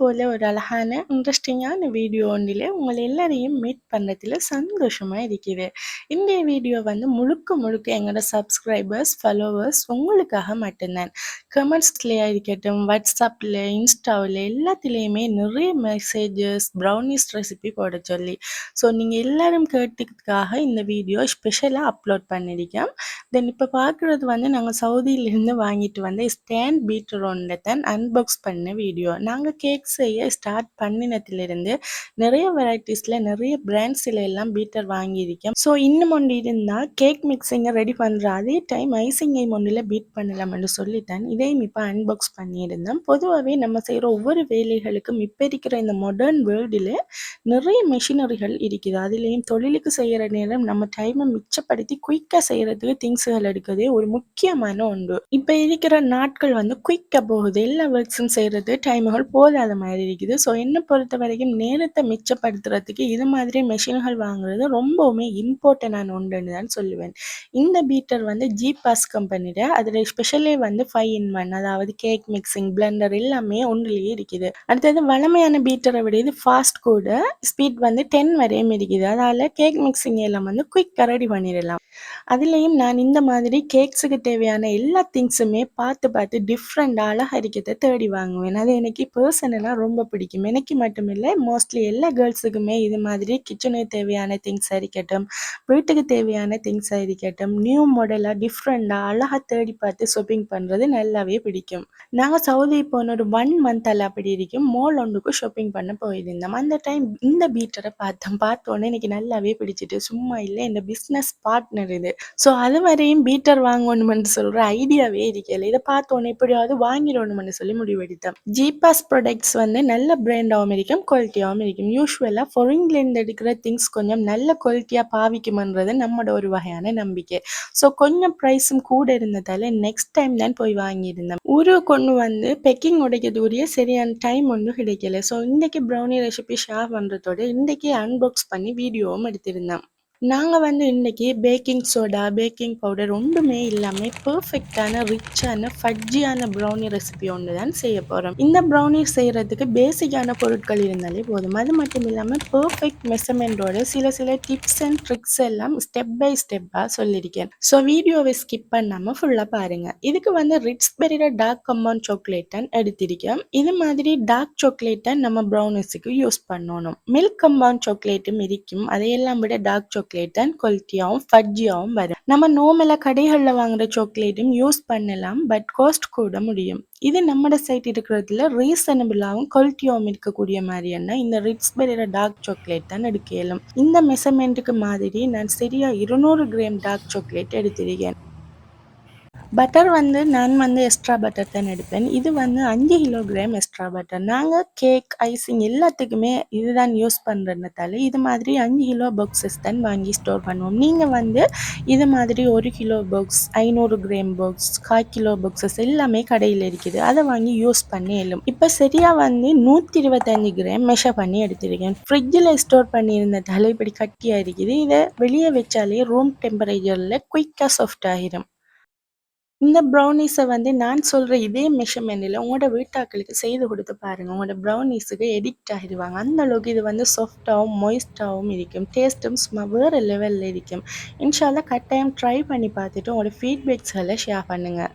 இன்றைக்கு போல ஒரு அழகான இன்ட்ரெஸ்டிங்கான வீடியோ ஒன்றில் உங்களை எல்லாரையும் மீட் பண்ணுறதுல சந்தோஷமாக இருக்குது இந்த வீடியோ வந்து முழுக்க முழுக்க எங்களோட சப்ஸ்கிரைபர்ஸ் ஃபாலோவர்ஸ் உங்களுக்காக மட்டும்தான். கமெண்ட்ஸ்லேயே இருக்கட்டும் வாட்ஸ்அப்பில் இன்ஸ்டாவில் எல்லாத்துலேயுமே நிறைய மெசேஜஸ் ப்ரௌனிஸ் ரெசிபி போட சொல்லி. ஸோ நீங்கள் எல்லோரும் கேட்டதுக்காக இந்த வீடியோ ஸ்பெஷலாக அப்லோட் பண்ணியிருக்கேன் தென் இப்போ பார்க்குறது வந்து நாங்கள் சவுதியிலேருந்து வாங்கிட்டு வந்து ஸ்டாண்ட் பீட்டர் ஒன்றை தான் அன்பாக்ஸ் பண்ண வீடியோ நாங்கள் கேக் செய்ய ஸ்டார்ட் பண்ணினத்திலிருந்து நிறைய வெரைட்டிஸில் நிறைய பிராண்ட்ஸில் எல்லாம் பீட்டர் வாங்கியிருக்கேன். ஸோ இன்னும் ஒன்று இருந்தால் கேக் மிக்சிங்கை ரெடி பண்ணுற அதே டைம் ஐசிங்கை ஒன்றில் பீட் பண்ணலாம்னு சொல்லிட்டேன் இதையும் இப்போ அன்பாக்ஸ் பண்ணியிருந்தேன் பொதுவாகவே நம்ம செய்கிற ஒவ்வொரு வேலைகளுக்கும் இப்போ இருக்கிற இந்த மாடர்ன் வேர்ல்டில் நிறைய மெஷினரிகள் இருக்குது. அதுலேயும் தொழிலுக்கு செய்கிற நேரம் நம்ம டைமை மிச்சப்படுத்தி குயிக்காக செய்கிறதுக்கு திங்ஸுகள் எடுக்கிறதே ஒரு முக்கியமான ஒன்று. இப்போ இருக்கிற நாட்கள் வந்து குயிக்காக போகுது. எல்லா ஒர்க்ஸும் செய்கிறது டைமுகள் போதாத மாதிரி இருக்குது. ஸோ என்னை பொறுத்த வரைக்கும் நேரத்தை மிச்சப்படுத்துறதுக்கு இது மாதிரி மெஷின்கள் வாங்குறது ரொம்பவுமே இம்பார்ட்டண்டான ஒன்றுன்னு தான் சொல்லுவேன். இந்த பீட்டர் வந்து ஜிபாஸ் பாஸ் அதில் ஸ்பெஷலே வந்து ஃபைவ் இன் ஒன் அதாவது கேக் மிக்சிங் பிளண்டர் எல்லாமே ஒன்றுலேயே இருக்குது. அடுத்தது வளமையான பீட்டரை விட இது ஃபாஸ்ட் கூட ஸ்பீட் வந்து டென் வரையும் இருக்குது. அதால் கேக் மிக்சிங் எல்லாம் வந்து குயிக்காக ரெடி பண்ணிடலாம். அதுலேயும் நான் இந்த மாதிரி கேக்ஸுக்கு தேவையான எல்லா திங்ஸுமே பார்த்து பார்த்து டிஃப்ரெண்ட் அழகரிக்கத்தை தேடி வாங்குவேன். அது எனக்கு பர்சனலாக ரொம்ப பிடிக்கும். எனக்கு மட்டும் இல்லை மோஸ்ட்லி எல்லா கேர்ள்ஸுக்குமே இது மாதிரி கிச்சனுக்கு தேவையான திங்ஸ் இருக்கட்டும் வீட்டுக்கு தேவையான திங்ஸ் இருக்கட்டும் நியூ மாடலாக டிஃப்ரெண்டாக அழகாக தேடி பார்த்து ஷாப்பிங் பண்ணுறது நல்லாவே பிடிக்கும். நாங்கள் சவுதி போன ஒரு ஒன் மந்த் அல்ல அப்படி இருக்கும். மால் ஒன்றுக்கு ஷாப்பிங் பண்ண போயிருந்தோம். அந்த டைம் இந்த பீட்டரை பார்த்தோம். பார்த்தோன்னே எனக்கு நல்லாவே பிடிச்சிட்டு சும்மா இல்லை இந்த பிஸ்னஸ் பார்ட்னர் இது. ஸோ அது வரையும் பீட்டர் வாங்கணும்னு சொல்கிற ஐடியாவே இருக்கல. இதை பார்த்தோன்னே எப்படியாவது வாங்கிடணும்னு சொல்லி முடிவெடுத்தேன் ஜிபாஸ் ப்ராடக்ட்ஸ் வந்து நல்ல பிராண்டாகவும் இருக்கும் குவாலிட்டியாகவும் இருக்கும். யூஸ்வலாக ஃபொரின்லேருந்து எடுக்கிற திங்ஸ் கொஞ்சம் நல்ல குவாலிட்டியாக பாவிக்குமன்றது நம்மளோட ஒரு வகையான நம்பிக்கை. ஸோ கொஞ்சம் ப்ரைஸும் கூட இருந்ததால் நெக்ஸ்ட் டைம் தான் போய் வாங்கியிருந்தேன். ஊரு கொண்டு வந்து பெக்கிங் உடைக்கிறதுக்குரிய சரியான டைம் ஒன்றும் கிடைக்கல. ஸோ இன்றைக்கி ப்ரௌனி ரெசிபி ஷேர் பண்ணுறதோட இன்றைக்கி அன்பாக்ஸ் பண்ணி வீடியோவும் எடுத்திருந்தேன். நாங்கள் வந்து இன்றைக்கி பேக்கிங் சோடா பேக்கிங் பவுடர் ஒன்றுமே இல்லாமல் பர்ஃபெக்டான ரிச்சான ஃபட்ஜியான ப்ரௌனி ரெசிபி ஒன்று தான் செய்ய போகிறோம் இந்த ப்ரௌனி செய்கிறதுக்கு பேசிக்கான பொருட்கள் இருந்தாலே போதும். அது மட்டும் இல்லாமல் பர்ஃபெக்ட் மெசர்மெண்டோட சில சில டிப்ஸ் அண்ட் ட்ரிக்ஸ் எல்லாம் ஸ்டெப் பை ஸ்டெப்பாக சொல்லியிருக்கேன் ஸோ வீடியோவை ஸ்கிப் பண்ணாமல் ஃபுல்லாக பாருங்கள் இதுக்கு வந்து ரிட்ஸ் பெரிய டார்க் கம்பவுண்ட் சாக்லேட்டன் எடுத்திருக்கேன். இது மாதிரி டார்க் சாக்லேட்டை நம்ம ப்ரௌனிஸுக்கு யூஸ் பண்ணணும். மில்க் கம்பவுண்ட் சாக்லேட்டும் இருக்கும். அதையெல்லாம் விட டார்க் சாக்லேட் சாக்லேட் தான் குவாலிட்டியாகவும் ஃபட்ஜியாகவும் வரும். நம்ம நோமெல்லாம் கடைகளில் வாங்குற சாக்லேட்டும் யூஸ் பண்ணலாம் பட் காஸ்ட் கூட முடியும். இது நம்மட சைட் இருக்கிறதுல ரீசனபிளாகவும் குவாலிட்டியாகவும் இருக்கக்கூடிய மாதிரியான இந்த ரிட்ஸ்பெரியோட டார்க் சாக்லேட் தான் எடுக்க இயலும். இந்த மெஷர்மெண்ட்டுக்கு மாதிரி நான் சரியா இருநூறு கிராம் டார்க் சாக்லேட் எடுத்திருக்கேன். பட்டர் வந்து நான் வந்து எக்ஸ்ட்ரா பட்டர் தான் எடுப்பேன். இது வந்து அஞ்சு கிலோகிராம் எக்ஸ்ட்ரா பட்டர் நாங்கள் கேக் ஐசிங் எல்லாத்துக்குமே இதுதான் யூஸ் பண்ணுறதுனால இது மாதிரி அஞ்சு கிலோ பாக்ஸஸ் தான் வாங்கி ஸ்டோர் பண்ணுவோம். நீங்கள் வந்து இது மாதிரி ஒரு கிலோ பாக்ஸ் ஐநூறு கிராம் பாக்ஸ் கால் கிலோ பாக்ஸஸ் எல்லாமே கடையில் இருக்குது. அதை வாங்கி யூஸ் பண்ணி எழும். இப்போ சரியாக வந்து நூற்றி இருபத்தஞ்சு கிராம் மெஷர் பண்ணி எடுத்திருக்கேன். ஃப்ரிட்ஜில் ஸ்டோர் பண்ணியிருந்ததால் இப்படி கட்டியாக இருக்குது. இதை வெளியே வச்சாலே ரூம் டெம்பரேச்சரில் குயிக்காக சாஃப்ட் ஆகிரும் இந்த ப்ரௌனீஸை வந்து நான் சொல்கிற இதே மெஷர்மெண்ட்டில் உங்களோட வீட்டாக்களுக்கு செய்து கொடுத்து பாருங்கள் உங்களோட ப்ரௌனீஸுக்கு எடிக்ட் ஆகிடுவாங்க. அந்த அளவுக்கு இது வந்து சாஃப்டாகவும் மொய்ஸ்டாகவும் இருக்கும். டேஸ்ட்டும் சும்மா வேறு லெவலில் இருக்கும். இன்ஷால்லாம் கட்டாயம் ட்ரை பண்ணி பார்த்துட்டு உங்களோட ஃபீட்பேக்ஸ்களை ஷேர் பண்ணுங்கள்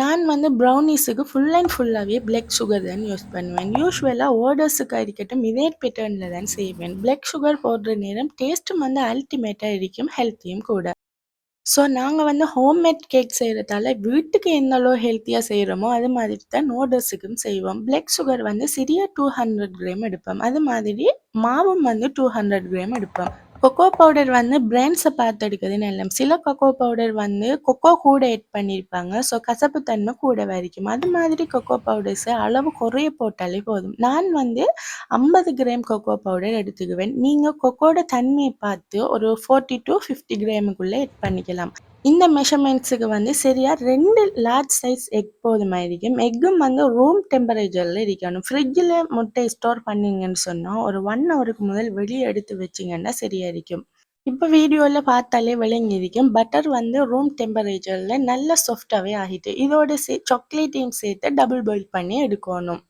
நான் வந்து ப்ரௌனீஸுக்கு ஃபுல் அண்ட் ஃபுல்லாகவே பிளாக் சுகர் தான் யூஸ் பண்ணுவேன். யூஸ்வலாக ஓர்டர்ஸுக்கு இருக்கட்டும் இதே பேட்டர்னில் தான் செய்வேன். பிளாக் சுகர் போடுற நேரம் டேஸ்ட்டும் வந்து அல்டிமேட்டாக இருக்கும் ஹெல்த்தியும் கூட. ஸோ நாங்கள் வந்து ஹோம்மேட் கேக் செய்கிறதால வீட்டுக்கு எந்த ஹெல்த்தியாக செய்கிறோமோ அது மாதிரி தான் நூடுல்ஸுக்கும் செய்வோம். பிளட் சுகர் வந்து சிறிய டூ ஹண்ட்ரட் கிராம் எடுப்போம். அது மாதிரி மாவும் வந்து டூ ஹண்ட்ரட் கிராம் எடுப்போம். கொக்கோ பவுடர் வந்து பிராண்ட்ஸை பார்த்து எடுக்கிறது நல்ல சில கொக்கோ பவுடர் வந்து கொக்கோ கூட எட் பண்ணியிருப்பாங்க ஸோ கசப்பு தன்மை கூட வரைக்கும். அது மாதிரி கொக்கோ பவுடர்ஸை அளவு குறைய போட்டாலே போதும். நான் வந்து ஐம்பது கிராம் கொக்கோ பவுடர் எடுத்துக்குவேன். நீங்கள் கொக்கோட தன்மையை பார்த்து ஒரு ஃபோர்ட்டி டு ஃபிஃப்டி கிராமுக்குள்ளே எட் பண்ணிக்கலாம். இந்த மெஷர்மெண்ட்ஸுக்கு வந்து சரியாக ரெண்டு லார்ஜ் சைஸ் எக் போதுமாயிருக்கும் எக்கும் வந்து ரூம் டெம்பரேச்சரில் இருக்கணும். ஃப்ரிட்ஜில் முட்டை ஸ்டோர் பண்ணிங்கன்னு சொன்னால் ஒரு ஒன் ஹவருக்கு முதல் வெளியே எடுத்து வச்சிங்கன்னா சரியாக இருக்கும். இப்போ வீடியோவில் பார்த்தாலே விளங்கியிருக்கும் பட்டர் வந்து ரூம் டெம்பரேச்சரில் நல்ல சாஃப்டாகவே ஆகிட்டு இதோட சே சாக்லேட்டையும் சேர்த்து டபுள் பாயில் பண்ணி எடுக்கணும்.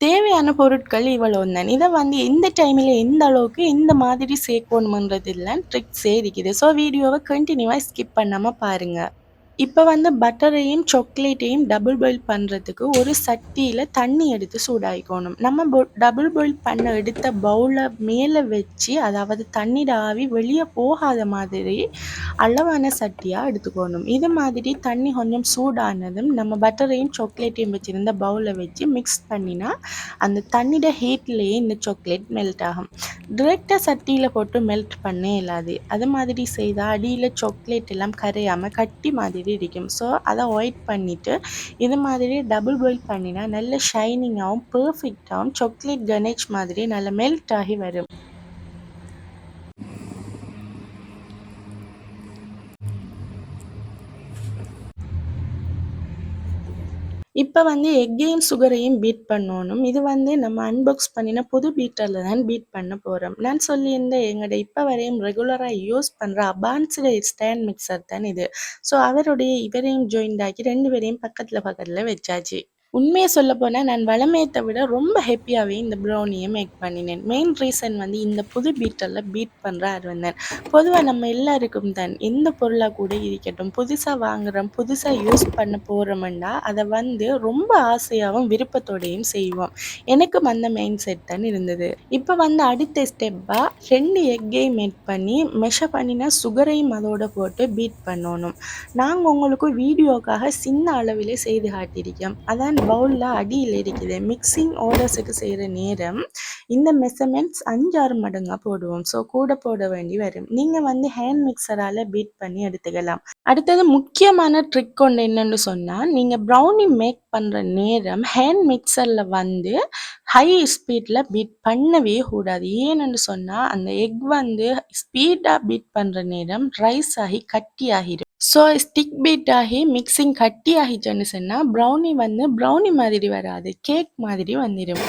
தேவையான பொருட்கள் இவ்வளோ தான். இதை வந்து இந்த டைமில் எந்த அளவுக்கு இந்த மாதிரி சேர்க்கணுமன்றதுலாம் ட்ரிக்ஸே இருக்குது ஸோ வீடியோவை கண்டினியூவாக ஸ்கிப் பண்ணாமல் பாருங்கள் இப்போ வந்து பட்டரையும் சாக்லேட்டையும் டபுள் பாயில் பண்ணுறதுக்கு ஒரு சட்டியில் தண்ணி எடுத்து சூடாகிக்கணும் நம்ம பொ டபுள் பாயில் பண்ண எடுத்த பவுலை மேலே வச்சு அதாவது தண்ணீர் ஆவி வெளியே போகாத மாதிரி அளவான சட்டியாக எடுத்துக்கணும். இது மாதிரி தண்ணி கொஞ்சம் சூடானதும் நம்ம பட்டரையும் சாக்லேட்டையும் வச்சுருந்த பவுலை வச்சு மிக்ஸ் பண்ணினா அந்த தண்ணியோட ஹீட்லேயே இந்த சாக்லேட் மெல்ட் ஆகும். டிரெக்டாக சட்டியில் போட்டு மெல்ட் பண்ணே இல்லாது அது மாதிரி செய்தால் அடியில் சாக்லேட் எல்லாம் கரையாமல் கட்டி மாதிரி மாதிரி இருக்கும் ஸோ அதை ஒயிட் பண்ணிவிட்டு இது மாதிரி டபுள் பாயில் பண்ணினா நல்ல ஷைனிங்காகவும் பர்ஃபெக்டாகவும் சாக்லேட் கணேஷ் மாதிரி நல்ல மெல்ட் ஆகி வரும். இப்போ வந்து எக்கையும் சுகரையும் பீட் பண்ணணும். இது வந்து நம்ம அன்பாக்ஸ் பண்ணின புது பீட்டரில் தான் பீட் பண்ண போகிறோம் நான் சொல்லியிருந்தேன் எங்களோட இப்போ வரையும் ரெகுலராக யூஸ் பண்ணுற அபான்ஸ்டு ஸ்டாண்ட் மிக்சர் தான் இது. ஸோ அவருடைய இவரையும் ஜாயின்ட் ஆக்கி ரெண்டு பேரையும் பக்கத்தில் பக்கத்தில் வச்சாச்சு. உண்மையை சொல்ல போனால் நான் வளமையத்தை விட ரொம்ப ஹாப்பியாகவே இந்த ப்ரௌனியை மேக் பண்ணினேன். மெயின் ரீசன் வந்து இந்த புது பீட்டரில் பீட் பண்ணுற அருவந்தன். பொதுவாக நம்ம எல்லாருக்கும் தான் எந்த பொருளாக கூட இருக்கட்டும் புதுசாக வாங்குகிறோம் புதுசாக யூஸ் பண்ண போகிறோம்னா அதை வந்து ரொம்ப ஆசையாகவும் விருப்பத்தோடையும் செய்வோம். எனக்கும் அந்த மெயின் செட் தான் இருந்தது. இப்போ வந்து அடுத்த ஸ்டெப்பாக ரெண்டு எக்கையும் மேட் பண்ணி மெஷர் பண்ணினா சுகரையும் அதோட போட்டு பீட் பண்ணணும். நாங்கள் உங்களுக்கு வீடியோக்காக சின்ன அளவிலே செய்து காட்டியிருக்கோம். அதான் பவுலில் அடியில் இருக்குது மிக்சிங் ஆர்டர்ஸுக்கு செய்கிற நேரம் இந்த மெஷர்மெண்ட்ஸ் அஞ்சாறு மடங்காக போடுவோம். ஸோ கூட போட வேண்டி வரும். நீங்கள் வந்து ஹேண்ட் மிக்சரால் பீட் பண்ணி எடுத்துக்கலாம். அடுத்தது முக்கியமான ட்ரிக் ஒன்று என்னென்னு சொன்னால் நீங்கள் ப்ரௌனி மேக் பண்ணுற நேரம் ஹேண்ட் மிக்சரில் வந்து ஹை ஸ்பீடில் பீட் பண்ணவே கூடாது. ஏன்னு சொன்னால் அந்த எக் வந்து ஸ்பீடாக பீட் பண்ணுற நேரம் ரைஸ் ஆகி கட்டி ஆகிடும் ஸோ ஸ்டிக் பீட் ஆகி மிக்சிங் கட்டி ஆகிச்சோன்னு சொன்னால் ப்ரௌனி வந்து ப்ரௌனி மாதிரி வராது. கேக் மாதிரி வந்துடும்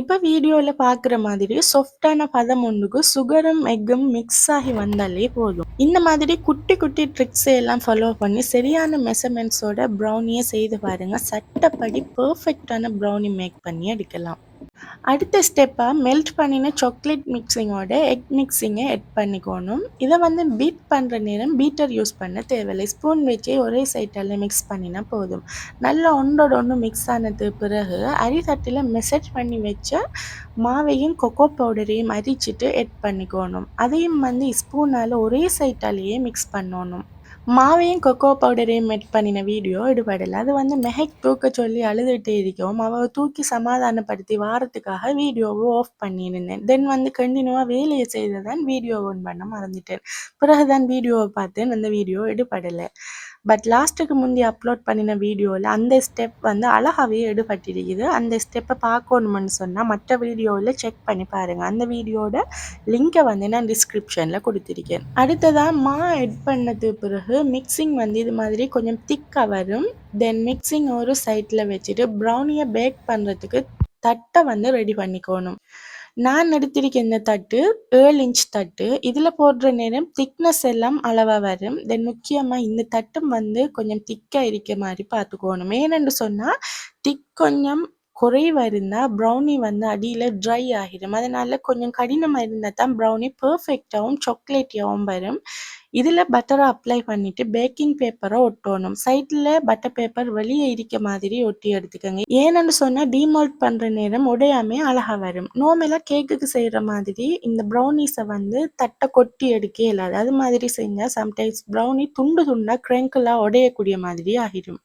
இப்போ வீடியோவில் பார்க்குற மாதிரி சாஃப்டான பதம் ஒன்றுக்கு சுகரும் எக்கும் மிக்ஸ் ஆகி வந்தாலே போதும். இந்த மாதிரி குட்டி குட்டி ட்ரிக்ஸை எல்லாம் ஃபாலோ பண்ணி சரியான மெஷர்மெண்ட்ஸோட ப்ரௌனியை செய்து பாருங்கள் சட்டப்படி பர்ஃபெக்டான ப்ரௌனி மேக் பண்ணி எடுக்கலாம். அடுத்த ஸ்டெப்பாக மெல்ட் பண்ணின சாக்லேட் மிக்சிங்கோட எக் மிக்சிங்கை எட் பண்ணிக்கணும். இதை வந்து பீட் பண்ணுற நேரம் பீட்டர் யூஸ் பண்ண தேவையில்லை. ஸ்பூன் வச்சு ஒரே சைட்டால் மிக்ஸ் பண்ணினா போதும். நல்லா ஒன்றோட ஒன்று மிக்ஸ் ஆனது பிறகு அரிதட்டில் மெசேஜ் பண்ணி வச்ச மாவையும் கொக்கோ பவுடரையும் அரிச்சிட்டு எட் பண்ணிக்கணும். அதையும் வந்து ஸ்பூனால் ஒரே சைட்டாலேயே மிக்ஸ் பண்ணணும். மாவையும் கொக்கோ பவுடரையும் மெட் பண்ணின வீடியோ எடுபடலை. அது வந்து மெஹக் தூக்க சொல்லி அழுதுகிட்டே இருக்கவும் அவள் தூக்கி சமாதானப்படுத்தி வாரத்துக்காக வீடியோவை ஆஃப் பண்ணியிருந்தேன். தென் வந்து கண்டினியூவாக வேலையை செய்ததான் வீடியோ ஒன் பண்ண மறந்துட்டேன். பிறகுதான் வீடியோவை பார்த்தேன். அந்த வீடியோ எடுபடலை. பட் லாஸ்ட்டுக்கு முந்தி அப்லோட் பண்ணின வீடியோவில் அந்த ஸ்டெப் வந்து அழகாகவே எடுபட்டிருக்குது. அந்த ஸ்டெப்பை பார்க்கணுமென்னு சொன்னால் மற்ற வீடியோவில் செக் பண்ணி பாருங்கள் அந்த வீடியோட லிங்கை வந்து நான் டிஸ்கிரிப்ஷனில் கொடுத்துருக்கேன். அடுத்ததாக மா எட் பண்ணது பிறகு மிக்சிங் வந்து இது மாதிரி கொஞ்சம் திக்காக வரும். தென் மிக்சிங் ஒரு சைட்டில் வச்சுட்டு ப்ரௌனியை பேக் பண்ணுறதுக்கு தட்டை வந்து ரெடி பண்ணிக்கணும். நான் எடுத்திருக்க இந்த தட்டு ஏழு இன்ச் தட்டு. இதில் போடுற நேரம் திக்னஸ் எல்லாம் அளவாக வரும். தென் முக்கியமாக இந்த தட்டும் வந்து கொஞ்சம் திக்காக இருக்க மாதிரி பார்த்துக்கோணும். ஏனென்று சொன்னால் திக் கொஞ்சம் குறைவாக இருந்தால் ப்ரௌனி வந்து அடியில் ட்ரை ஆகிடும் அதனால் கொஞ்சம் கடினமாக இருந்தால் தான் ப்ரௌனி பர்ஃபெக்டாகவும் சாக்லேட்டியாகவும் வரும். இதில் பட்டரை அப்ளை பண்ணிவிட்டு பேக்கிங் பேப்பரை ஒட்டணும். சைடில் பட்டர் பேப்பர் வெளியே இருக்க மாதிரி ஒட்டி எடுத்துக்கோங்க. ஏன்னு சொன்னால் டிமால்ட் பண்ணுற நேரம் உடையாமே அழகாக வரும். நோமெல்லாம் கேக்குக்கு செய்கிற மாதிரி இந்த ப்ரௌனிஸை வந்து தட்டை கொட்டி எடுக்க இல்லாது. அது மாதிரி செஞ்சால் சம்டைம்ஸ் ப்ரௌனி துண்டு துண்டாக க்ரெங்கெல்லாம் உடையக்கூடிய மாதிரி ஆகிடும்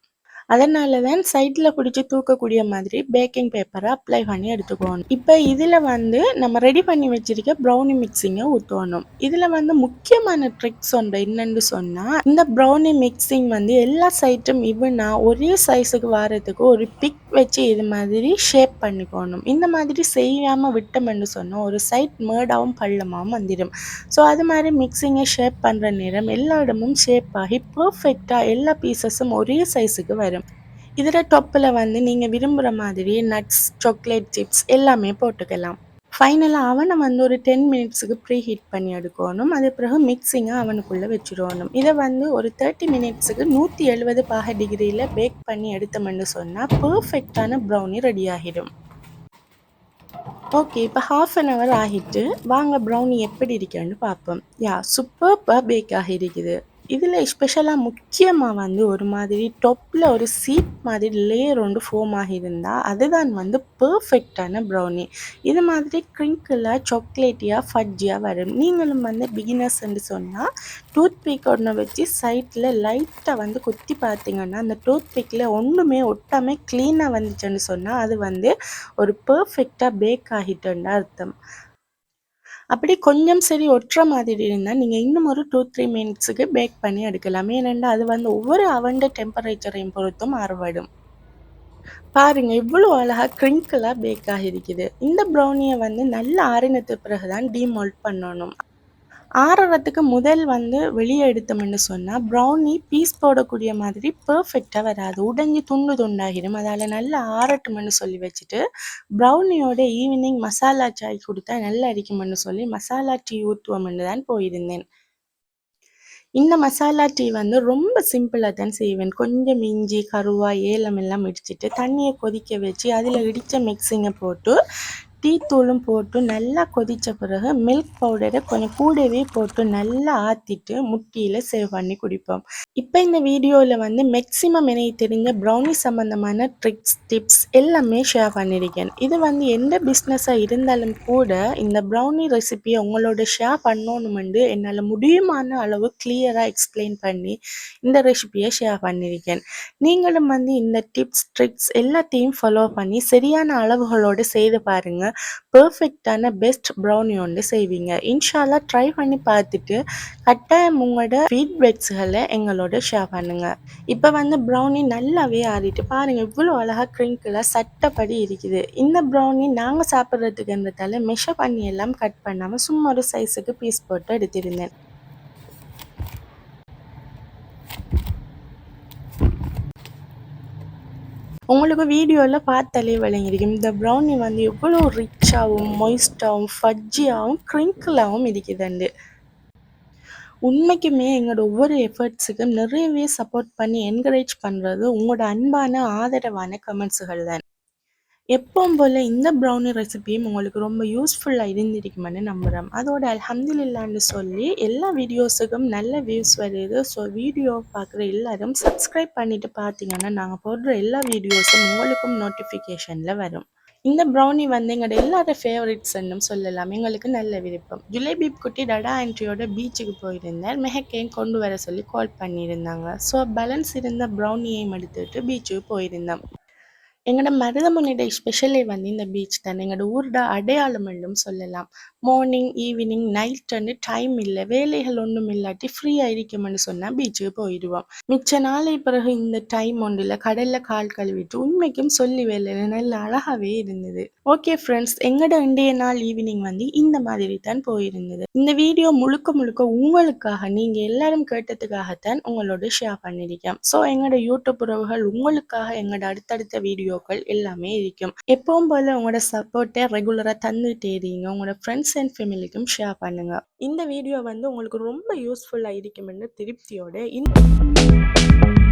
அதனால தான் சைடில் பிடிச்சி தூக்கக்கூடிய மாதிரி பேக்கிங் பேப்பரை அப்ளை பண்ணி எடுத்துக்கணும். இப்போ இதில் வந்து நம்ம ரெடி பண்ணி வச்சிருக்க ப்ரௌனி மிக்சிங்கை ஊற்றணும் இதில் வந்து முக்கியமான ட்ரிக்ஸ் ஒன்று என்னென்னு சொன்னால் இந்த ப்ரௌனி மிக்சிங் வந்து எல்லா சைட்டும் இவனா ஒரே சைஸுக்கு வரதுக்கு ஒரு பிக் வச்சு இது மாதிரி ஷேப் பண்ணிக்கணும். இந்த மாதிரி செய்யாமல் விட்டோம்னு சொன்னால் ஒரு சைட் மேர்டாகவும் பள்ளமாகவும் வந்துடும். ஸோ அது மாதிரி மிக்சிங்கை ஷேப் பண்ணுற நேரம் எல்லா இடமும் ஷேப் ஆகி பர்ஃபெக்டாக எல்லா பீசஸும் ஒரே சைஸுக்கு வரும். இதில் டொப்பில் வந்து நீங்கள் விரும்புகிற மாதிரி நட்ஸ் சாக்லேட் சிப்ஸ் எல்லாமே போட்டுக்கலாம். ஃபைனலாக அவனை வந்து ஒரு டென் மினிட்ஸுக்கு ப்ரீ ஹீட் பண்ணி எடுக்கணும். அது பிறகு மிக்சிங்காக அவனுக்குள்ளே வச்சுருவணும் இதை வந்து ஒரு தேர்ட்டி மினிட்ஸுக்கு நூற்றி எழுபது பாக டிகிரியில் பேக் பண்ணி எடுத்தோம்னு சொன்னால் பர்ஃபெக்டான ப்ரௌனி ரெடி ஆகிடும். ஓகே இப்போ ஹாஃப் அன் ஹவர் ஆகிட்டு வாங்க ப்ரௌனி எப்படி இருக்குன்னு பார்ப்போம். யா சூப்பர்பாக பேக் ஆகிருக்குது இதில் ஸ்பெஷலாக முக்கியமாக வந்து ஒரு மாதிரி டொப்பில் ஒரு சீட் மாதிரி லேயர் ஒன்று ஃபோம் ஆகியிருந்தால் அதுதான் வந்து பர்ஃபெக்டான ப்ரௌனி இது மாதிரி க்ரிங்கிளாக சாக்லேட்டியாக ஃபட்ஜியாக வரும். நீங்களும் வந்து பிகினர்ஸ்ன்னு சொன்னால் டூத் பிக் ஒன்று வச்சு சைட்டில் லைட்டாக வந்து குத்தி பார்த்தீங்கன்னா அந்த டூத் பிக்கில் ஒன்றுமே ஒட்டாமல் க்ளீனாக வந்துச்சுன்னு சொன்னால் அது வந்து ஒரு பர்ஃபெக்டாக பேக் ஆகிட்டுன்னு அர்த்தம். அப்படி கொஞ்சம் சரி ஒட்டுற மாதிரி இருந்தால் நீங்கள் இன்னும் ஒரு டூ த்ரீ மினிட்ஸுக்கு பேக் பண்ணி எடுக்கலாம். ஏனென்றால் அது வந்து ஒவ்வொரு அவண்ட டெம்பரேச்சரையும் பொறுத்தும் மாறுபடும் பாருங்க இவ்வளோ அழகாக க்ரிங்கிளாக பேக் ஆகிருக்குது இந்த ப்ரௌனியை வந்து நல்ல ஆறினத்து பிறகு தான் டீமோல்ட் பண்ணணும். ஆறுறதுக்கு முதல் வந்து வெளியே எடுத்தோம்னு சொன்னால் ப்ரௌனி பீஸ் போடக்கூடிய மாதிரி பர்ஃபெக்டாக வராது. உடைஞ்சி துண்டு துண்டாகிடும். அதால் நல்லா ஆறட்டும்னு சொல்லி வச்சுட்டு ப்ரௌனியோட ஈவினிங் மசாலா சாய் கொடுத்தா நல்லா அடிக்கும்னு சொல்லி மசாலா டீ ஊற்றுவோம்னு தான் போயிருந்தேன். இந்த மசாலா டீ வந்து ரொம்ப சிம்பிளாக தான் செய்வேன். கொஞ்சம் இஞ்சி கருவா ஏலம் எல்லாம் இடிச்சிட்டு தண்ணியை கொதிக்க வச்சு அதில் இடித்த மிக்சிங்கை போட்டு டீத்தூளும் போட்டு நல்லா கொதித்த பிறகு மில்க் பவுடரை கொஞ்சம் கூடவே போட்டு நல்லா ஆற்றிட்டு முட்டியில் சேவ் பண்ணி குடிப்போம். இப்போ இந்த வீடியோவில் வந்து மேக்ஸிமம் எனக்கு தெரிஞ்ச ப்ரௌனி சம்மந்தமான ட்ரிக்ஸ் டிப்ஸ் எல்லாமே ஷேர் பண்ணியிருக்கேன் இது வந்து எந்த பிஸ்னஸாக இருந்தாலும் கூட இந்த ப்ரௌனி ரெசிபியை உங்களோட ஷேர் பண்ணணுமெண்டு என்னால் முடியுமான அளவு கிளியராக எக்ஸ்பிளைன் பண்ணி இந்த ரெசிபியை ஷேர் பண்ணியிருக்கேன் நீங்களும் வந்து இந்த டிப்ஸ் ட்ரிக்ஸ் எல்லாத்தையும் ஃபாலோ பண்ணி சரியான அளவுகளோடு செய்து பாருங்கள் பர்ஃபெக்டான பெஸ்ட் ப்ரௌனி ஒன்று செய்வீங்க. இன்ஷால்லா ட்ரை பண்ணி பார்த்துட்டு கட்டாயம் உங்களோட ஃபீட்பேக்ஸ்களை எங்களோட ஷேர் பண்ணுங்கள் இப்போ வந்து ப்ரௌனி நல்லாவே ஆறிட்டு பாருங்கள் இவ்வளோ அழகாக க்ரிங்கிளாக சட்டப்படி இருக்குது. இந்த ப்ரௌனி நாங்கள் சாப்பிட்றதுக்குன்றதால மெஷர் பண்ணி எல்லாம் கட் பண்ணாமல் சும்மா ஒரு சைஸுக்கு பீஸ் போட்டு எடுத்திருந்தேன். உங்களுக்கு வீடியோவில் பார்த்தாலே விளங்கிருக்கும் இந்த ப்ரௌனி வந்து எவ்வளோ ரிச்சாகவும் மொய்ஸ்டாகவும் ஃபஜ்ஜியாகவும் க்ரிங்கிளாகவும் இருக்குதுண்டு உண்மைக்குமே எங்களோட ஒவ்வொரு எஃபர்ட்ஸுக்கும் நிறையவே சப்போர்ட் பண்ணி என்கரேஜ் பண்ணுறது உங்களோட அன்பான ஆதரவான கமெண்ட்ஸுகள் தான். எப்பவும் போல் இந்த ப்ரௌனி ரெசிபியும் உங்களுக்கு ரொம்ப யூஸ்ஃபுல்லாக இருந்திருக்குமென்னு நம்புகிறேன் அதோட அல்ஹம்துலில்லான்னு சொல்லி எல்லா வீடியோஸுக்கும் நல்ல வியூஸ் வருது. ஸோ வீடியோ பார்க்குற எல்லாரும் சப்ஸ்கிரைப் பண்ணிவிட்டு பார்த்தீங்கன்னா நாங்கள் போடுற எல்லா வீடியோஸும் உங்களுக்கும் நோட்டிஃபிகேஷனில் வரும். இந்த ப்ரௌனி வந்து எங்களோட எல்லாரோட ஃபேவரட்ஸ்ன்னு சொல்லலாம். எங்களுக்கு நல்ல விருப்பம். ஜுலேபி குட்டி டடா ஆண்ட்ரியோட பீச்சுக்கு போயிருந்தேன் மெஹக்கையும் கொண்டு வர சொல்லி கால் பண்ணியிருந்தாங்க. ஸோ பேலன்ஸ் இருந்த ப்ரௌனியையும் எடுத்துகிட்டு பீச்சுக்கு போயிருந்தோம். எங்களோட மருதமுனையோட ஸ்பெஷலே வந்து இந்த பீச் தான். எங்களோட ஊரோட அடையாளம் என்றும் சொல்லலாம். மார்னிங் ஈவினிங் நைட் வந்து டைம் இல்லை வேலைகள் ஒன்றும் இல்லாட்டி ஃப்ரீயாக இருக்கணும்னு சொன்னால் பீச்சுக்கு போயிடுவோம் மிச்ச நாளை பிறகு இந்த டைம் ஒன்றில் கடலில் கால் கழுவிட்டு உண்மைக்கும் சொல்லி வேலை நல்ல அழகாகவே இருந்தது. ஓகே ஃப்ரெண்ட்ஸ் எங்களோட இன்றைய நாள் ஈவினிங் வந்து இந்த மாதிரி தான் போயிருந்தது. இந்த வீடியோ முழுக்க முழுக்க உங்களுக்காக நீங்கள் எல்லாரும் கேட்டதுக்காகத்தான் உங்களோட ஷேர் பண்ணியிருக்கேன். ஸோ எங்களோட யூடியூப் உறவுகள் உங்களுக்காக எங்களோட அடுத்தடுத்த வீடியோக்கள் எல்லாமே இருக்கும். எப்பவும் போல உங்களோட சப்போர்ட்டை ரெகுலராக தந்துட்டே இருங்க. உங்களோட ஃப்ரெண்ட்ஸ் அண்ட் ஃபேமிலிக்கும் ஷேர் பண்ணுங்க. இந்த வீடியோ வந்து உங்களுக்கு ரொம்ப யூஸ்ஃபுல்லாக இருக்குமென்னு திருப்தியோட இந்த